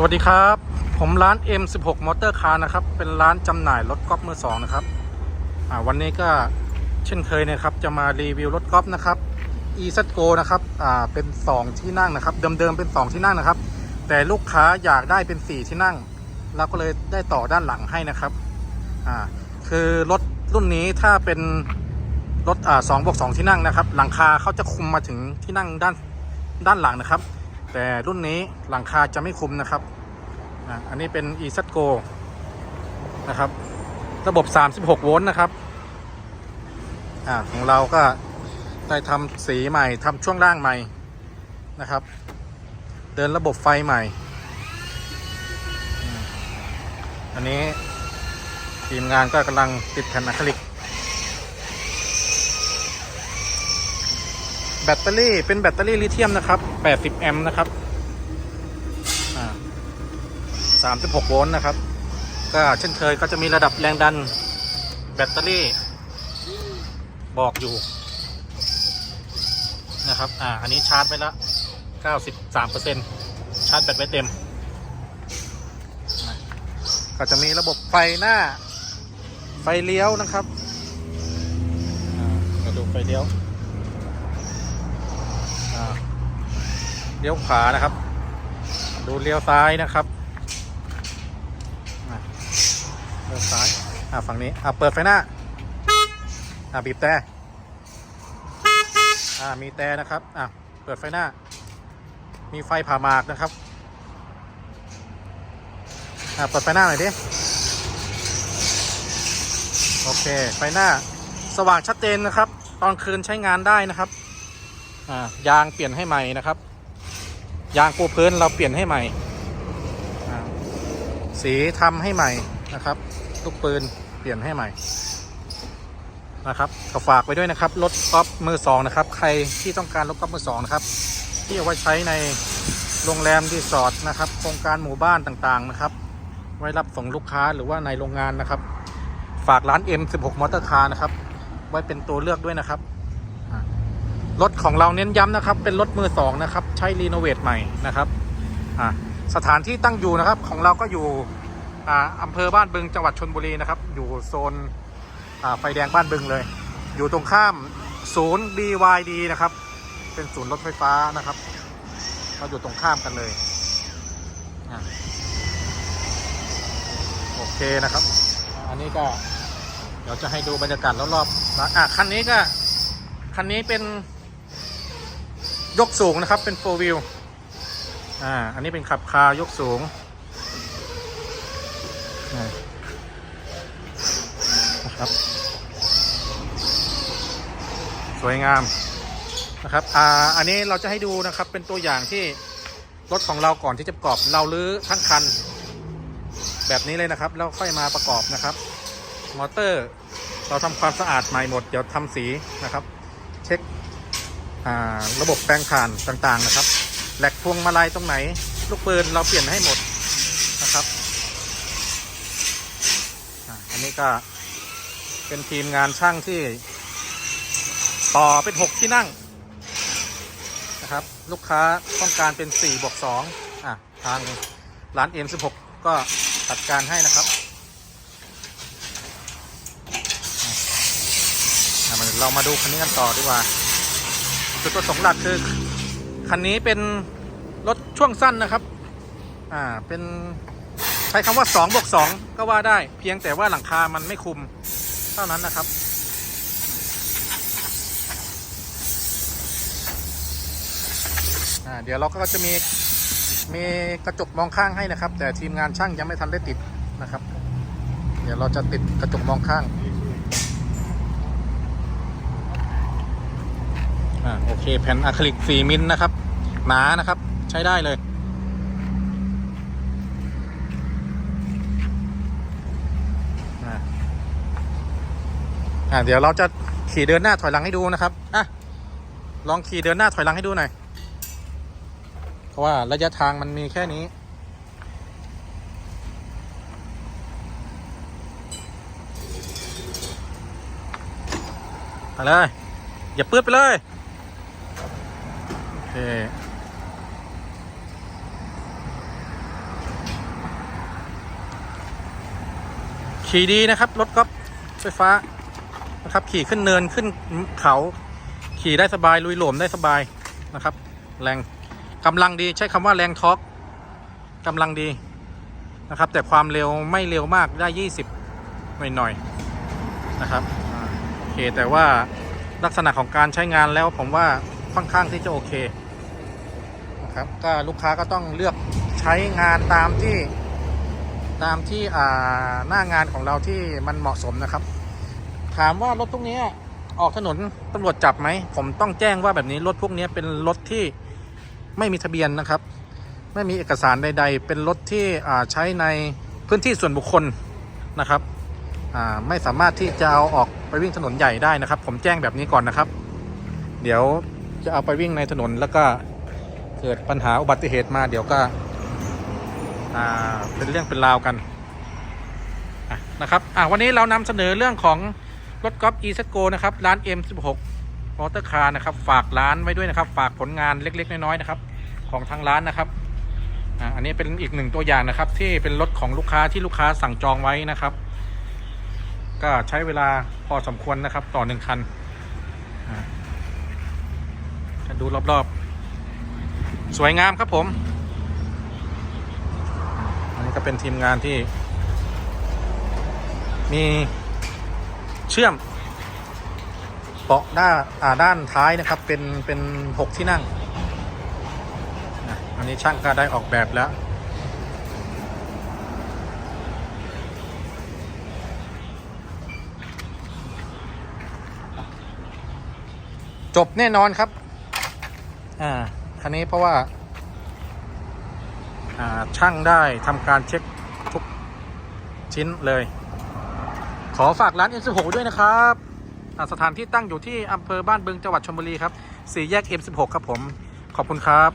สวัสดีครับ ผมร้าน M16 มอเตอร์คาร์นะครับ เป็นร้านจำหน่ายรถกอล์ฟมือสองนะครับวันนี้ก็เช่นเคยนะครับ จะมารีวิวรถกอล์ฟนะครับ e z g o นะครับเป็น 2 ที่นั่งนะครับ เดิมๆเป็น 2 ที่นั่งนะครับ แต่ลูกค้าอยากได้เป็น 4 ที่นั่งเราก็เลยได้ต่อด้านหลังให้นะครับคือรถรุ่นนี้ถ้าเป็นรถสองบวกสองที่นั่งนะครับ หลังคาเขาจะคุมมาถึงที่นั่งด้านด้านหลังนะครับ แต่รุ่นนี้หลังคาจะไม่คุมนะครับอันนี้เป็น e z g o นะครับ ระบบ 36 โวลต์นะครับอ่าของเราก็ได้ทำสีใหม่ทำช่วงล่างใหม่นะครับ เดินระบบไฟใหม่ อันนี้ทีมงานก็กำลังติดแผ่นอะคริลิก แบตเตอรี่เป็นแบตเตอรี่ลิเธียมนะครับ 80 แอมป์นะครับ36 โวลต์นะครับ ก็เช่นเคยก็จะมีระดับแรงดันแบตเตอรี่บอกอยู่นะครับ อ่า อันนี้ชาร์จไปแล้ว 93%ชาร์จแบตไว้เต็ม ก็จะมีระบบไฟหน้า ไฟเลี้ยวนะครับมาดูไฟเลี้ยว อ่า เลี้ยวขวานะครับ ดูเลี้ยวซ้ายนะครับเลี้ยวซ้ายอ่าฝั่งนี้อ่าเปิดไฟหน้าอ่าบีบแต่อ่ามีแต่นะครับอ่าเปิดไฟหน้า มีไฟผ่าหมากนะครับอ่าเปิดไฟหน้าหน่อยดิโอเคไฟหน้าสว่างชัดเจนนะครับ ตอนคืนใช้งานได้นะครับ อ่ายางเปลี่ยนให้ใหม่นะครับ ยางปูพื้นเราเปลี่ยนให้ใหม่ สีทำให้ใหม่นะครับ ลูกปืนเปลี่ยนให้ใหม่นะครับก็ฝากไว้ด้วยนะครับ รถกอฟมือสองนะครับ ใครที่ต้องการรถกอฟมือสองนะครับ ที่เอาไว้ใช้ในโรงแรมรีสอร์ทนะครับ โครงการหมู่บ้านต่างๆนะครับ ไว้รับส่งลูกค้าหรือว่าในโรงงานนะครับ ฝากร้าน M16 มอเตอร์คาร์นะครับ ไว้เป็นตัวเลือกด้วยนะครับ รถของเราเน้นย้ำนะครับ เป็นรถมือสองนะครับ ใช้รีโนเวทใหม่นะครับอ่าสถานที่ตั้งอยู่นะครับของเราก็อยู่อ่าอำเภอบ้านบึงจังหวัดชนบุรีนะครับ อยู่โซนอ่าไฟแดงบ้านบึงเลย อยู่ตรงข้ามศูนย์ BYD นะครับ เป็นศูนย์รถไฟฟ้านะครับเราอยู่ตรงข้ามกันเลยอโอเคนะครับ อันนี้ก็เดี๋ยวจะให้ดูบรรยากาศรอบๆนอะคันนี้ก็ คันนี้เป็น ยกสูงนะครับเป็น4 wheel อ่า อันนี้เป็นขับคายกสูง นะครับ สวยงามนะครับ อ่า อันนี้เราจะให้ดูนะครับเป็นตัวอย่างที่รถของเราก่อนที่จะประกอบเราลื้อทั้งคัน แบบนี้เลยนะครับ แล้วค่อยมาประกอบนะครับ มอเตอร์ เราทำความสะอาดใหม่หมด เดี๋ยวทำสีนะครับ เช็ค ระบบแปลงผ่านต่างๆนะครับ แหลกพวงมาลัยตรงไหน ลูกปืนเราเปลี่ยนให้หมดนะครับอันนี้ก็เป็นทีมงานช่างที่ ต่อเป็น 6 ที่นั่งนะครับ ลูกค้าต้องการเป็น4บวก2อะทางร้าน M16 ก็จัดการให้นะครับเรามาดูคันนี้กันต่อดีกว่า จุดประสงค์หลักคือ คันนี้เป็นรถช่วงสั้นนะครับ อ่า เป็นใช้คำว่า2บวก2ก็ว่าได้ เพียงแต่ว่าหลังคามันไม่คุมเท่านั้นนะครับ อ่า เดี๋ยวเราก็จะมีมีกระจกมองข้างให้นะครับ แต่ทีมงานช่างยังไม่ทันได้ติดนะครับ เดี๋ยวเราจะติดกระจกมองข้าง อ่าโอเคแผ่นอะคริลิก4มิลนะครับ หนานะครับ ใช้ได้เลยอ่าเดี๋ยวเราจะขี่เดินหน้าถอยหลังให้ดูนะครับอะลองขี่เดินหน้าถอยหลังให้ดูหน่อย เพราะว่าระยะทางมันมีแค่นี้ไปเลย อย่าปื้ดไปเลย ค ขี่ดีนะครับ รถก๊อฟไฟฟ้านะครับ ขี่ขึ้นเนินขึ้นเขา ขี่ได้สบายลุยหลวมได้สบายนะครับ แรงกำลังดีใช้คำว่าแรงทอกกำลังดีนะครับ แต่ความเร็วไม่เร็วมากได้ยี่สิบหน่อยๆนะครับโอเคแต่ว่าลักษณะของการใช้งานแล้วผมว่า ค่อนข้างที่จะโอเคนะครับก็ลูกค้าก็ต้องเลือกใช้งานตามที่ตามที่อ่าหน้างานของเราที่มันเหมาะสมนะครับ ถามว่ารถพวกนี้ออกถนนตำรวจจับไหม ผมต้องแจ้งว่าแบบนี้รถพวกนี้เป็นรถที่ไม่มีทะเบียนนะครับ ไม่มีเอกสารใด ๆ เป็นรถที่ใช้ในพื้นที่ส่วนบุคคลนะครับไม่สามารถที่จะเอาออกไปวิ่งถนนใหญ่ได้นะครับ ผมแจ้งแบบนี้ก่อนนะครับ เดี๋ยว จะเอาไปวิ่งในถนนแล้วก็เกิดปัญหาอุบัติเหตุมาเดี๋ยวก็เป็นเรื่องเป็นราวกันะนะครับวันนี้เรานำเสนอเรื่องของรถกอล์ฟ e s c o นะครับ ร้าน M16 มอเตอร์คาร์นะครับ ฝากร้านไว้ด้วยนะครับ ฝากผลงานเล็กๆ น้อยๆนะครับ ของทางร้านนะครับอันนี้เป็นอีกหนึ่งตัวอย่างนะครับ ที่เป็นรถของลูกค้าที่ลูกค้าสั่งจองไว้นะครับ ก็ใช้เวลาพอสมควรนะครับต่อหนึ่งคันอะจะ ดูรอบๆ สวยงามครับผม อันนี้ก็เป็นทีมงานที่ มีเชื่อมเบาะด้านอ่าด้านท้ายนะครับเป็นเป็นหกที่นั่ง อันนี้ช่างก็ได้ออกแบบแล้วจบแน่นอนครับ อ่าคันนี้เพราะว่า อ่า ช่างได้ทำการเช็คทุกชิ้นเลย ขอฝากร้าน M16 ด้วยนะครับสถานที่ตั้งอยู่ที่อำเภอบ้านบึงจังหวัดชลบุรีครับสี่แยก M16 ครับผม ขอบคุณครับ